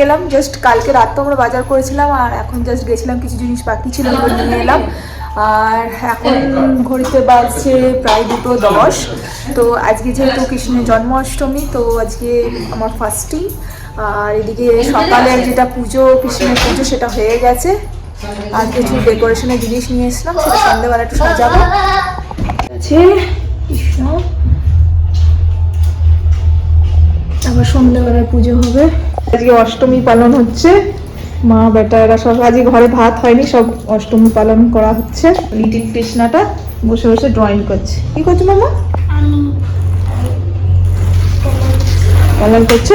গেলাম জাস্ট কালকে রাত তো আমরা বাজার করেছিলাম আর এখন জাস্ট গেছিলাম, কিছু জিনিস বাকি ছিল ওগুলো নিয়ে এলাম। আর এখন ঘড়িতে বাজছে প্রায় দুটো দশ। তো আজকে যেহেতু কৃষ্ণের জন্মাষ্টমী, তো আজকে আমার ফার্স্টিং আর এদিকে সকালে যেটা পুজো, কৃষ্ণের পুজো, সেটা হয়ে গেছে। আর কিছু ডেকোরেশনের জিনিস নিয়ে এসলাম সেটা সন্ধ্যেবেলা একটু সাজাবো। আছে, কৃষ্ণ। আবার সন্ধ্যেবেলায় পুজো হবে। আজকে অষ্টমী পালন হচ্ছে। মা বেটা এরা সব আজকে ঘরে ভাত হয়নি সব অষ্টমী পালন করা হচ্ছে। লিটিল কৃষ্ণাটা বসে বসে ড্রয়িং করছে। কি করছ মামা? পালন করছ?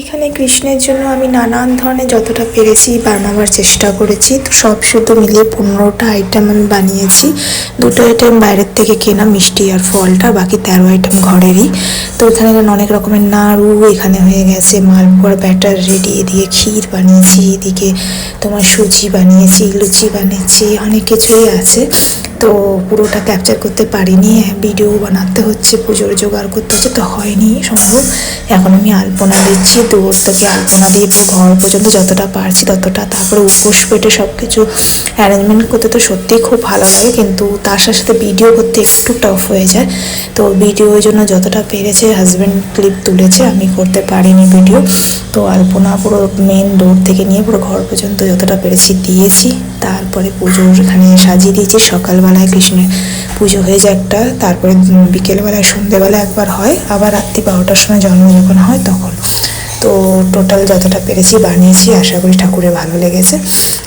এখানে কৃষ্ণের জন্য আমি নানান ধরনের যতটা পেরেছি, বানাবার চেষ্টা করেছি। তো সব শুদ্ধ মিলিয়ে পনেরোটা আইটেম আমি বানিয়েছি। দুটো আইটেম বাইরের থেকে কেনা মিষ্টি আর ফলটা, বাকি তেরো আইটেম ঘরেরই। তো এখানে অনেক রকমের নাড়ু এখানে হয়ে গেছে, মালপোয়ার ব্যাটার রেডি এদিকে ক্ষীর বানিয়েছি, এদিকে তোমার সুজি বানিয়েছি, লুচি বানিয়েছি, অনেক কিছুই আছে। তো পুরোটা ক্যাপচার করতে পারিনি ভিডিও বানাতে হচ্ছে, পুজোর জোগাড় করতে হচ্ছে, তো হয়নি সম্ভব। এখন আমি আলপনা দিচ্ছি দূর থেকে আলপনা দিয়ে পুরো ঘর পর্যন্ত যতটা পারছি ততটা, তারপরে উপোস পেটে সব কিছু অ্যারেঞ্জমেন্ট করতে তো সত্যিই খুব ভালো লাগে, কিন্তু তার সাথে সাথে ভিডিও করতে একটু টাফ হয়ে যায়। তো ভিডিওর জন্য যতটা পেরেছে হাজব্যান্ড ক্লিপ তুলেছে, আমি করতে পারিনি ভিডিও তো আলপনা পুরো মেন ডোর থেকে নিয়ে পুরো ঘর পর্যন্ত যতটা পেরেছি দিয়েছি। তারপরে পুজোর এখানে সাজিয়ে দিয়েছি। সকালবেলায় কৃষ্ণের পুজো হয়ে যায় একটা, তারপরে বিকেলবেলায় সন্ধেবেলা একবার হয়, আবার রাত্রি বারোটার সময় জন্ম যখন হয় তখন। তো টোটাল যতটা পেরেছি বানিয়েছি, আশা করি ঠাকুরের ভালো লেগেছে।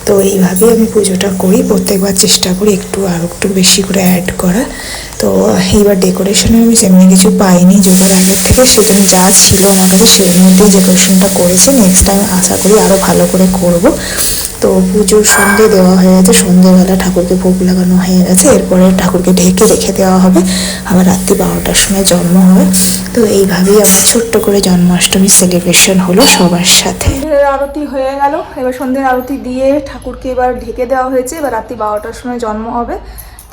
তো এইভাবেই আমি পুজোটা করি, প্রত্যেকবার চেষ্টা করি একটু আর একটু বেশি করে অ্যাড করা তো এইবার ডেকোরেশনে আমি সেমনি কিছু পাইনি জোগাড় আগের থেকে সেজন্য যা ছিল আমার কাছে সের মধ্যেই ডেকোরেশনটা করেছি। নেক্সট টাইম আশা করি আরও ভালো করে করব। তো পুজোর সন্ধে দেওয়া হয়ে গেছে। সন্ধেবেলা ঠাকুরকে ভোগ লাগানো হয়ে গেছে। এরপরে ঠাকুরকে ঢেকে রেখে দেওয়া হবে। আবার রাত্রি বারোটার সময় জন্ম হবে। তো এইভাবেই আমার ছোট্ট করে জন্মাষ্টমী সেলিব্রেশন হলো সবার সাথে। আরতি হয়ে গেল। এবার সন্ধ্যের আরতি দিয়ে ঠাকুরকে এবার ঢেকে দেওয়া হয়েছে। এবার রাত্রি বারোটার সময় জন্ম হবে।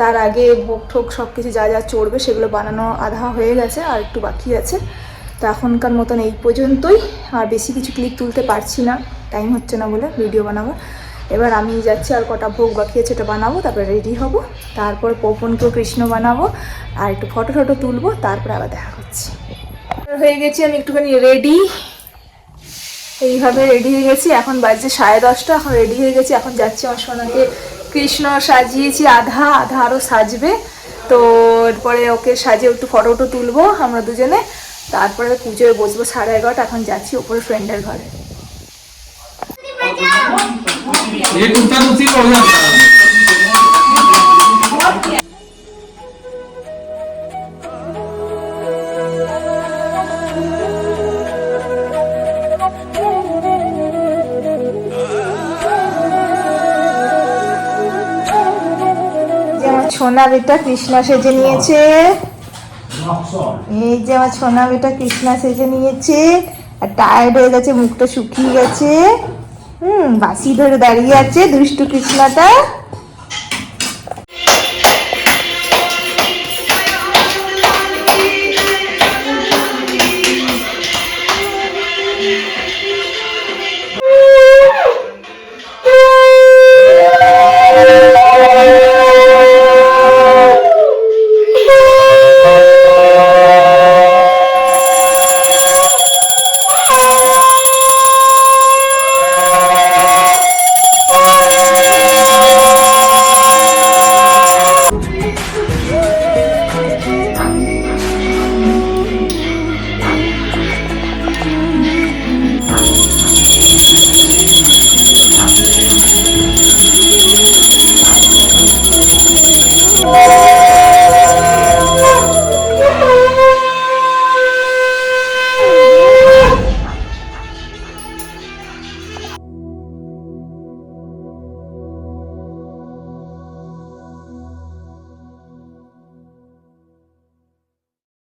তার আগে ভোগ ঠোক সব কিছু যা যা চড়বে সেগুলো বানানো আধা হয়ে গেছে। আর একটু বাকি আছে। তো এখনকার মতন এই পর্যন্তই। আর বেশি কিছু ক্লিক তুলতে পারছি না। টাইম হচ্ছে না বলে ভিডিও বানাবো। এবার আমি যাচ্ছি আর কটা ভোগ বাকি আছে এটা বানাবো, তারপরে রেডি হব। তারপর পপনকেও কৃষ্ণ বানাবো। আর একটু ফটো টটো তুলবো, তারপরে আবার দেখা করছি। হয়ে গেছি, আমি একটুখানি রেডি এইভাবে রেডি হয়ে গেছি। এখন বাজছে সাড়ে দশটা, এখন রেডি হয়ে গেছি। এখন যাচ্ছি আমার সোনাকে কৃষ্ণ সাজিয়েছি। আধা আধা আরও সাজবে। তো এরপরে ওকে সাজিয়ে একটু ফটো তুলবো আমরা দুজনে। তারপরে পুজোয় বসবো সাড়ে এগারোটা এখন যাচ্ছি ওপরে ফ্রেন্ডের ঘরে। সোনা বিটা কৃষ্ণা সেজে নিয়েছে। এই যে আমার ছোনা বেটা কৃষ্ণা সেজে নিয়েছে, আর টায়ার্ড হয়ে গেছে, মুখটা শুকিয়ে গেছে। হুম বাসি ধরে দাঁড়িয়ে আছে দুষ্টু কৃষ্ণাটা।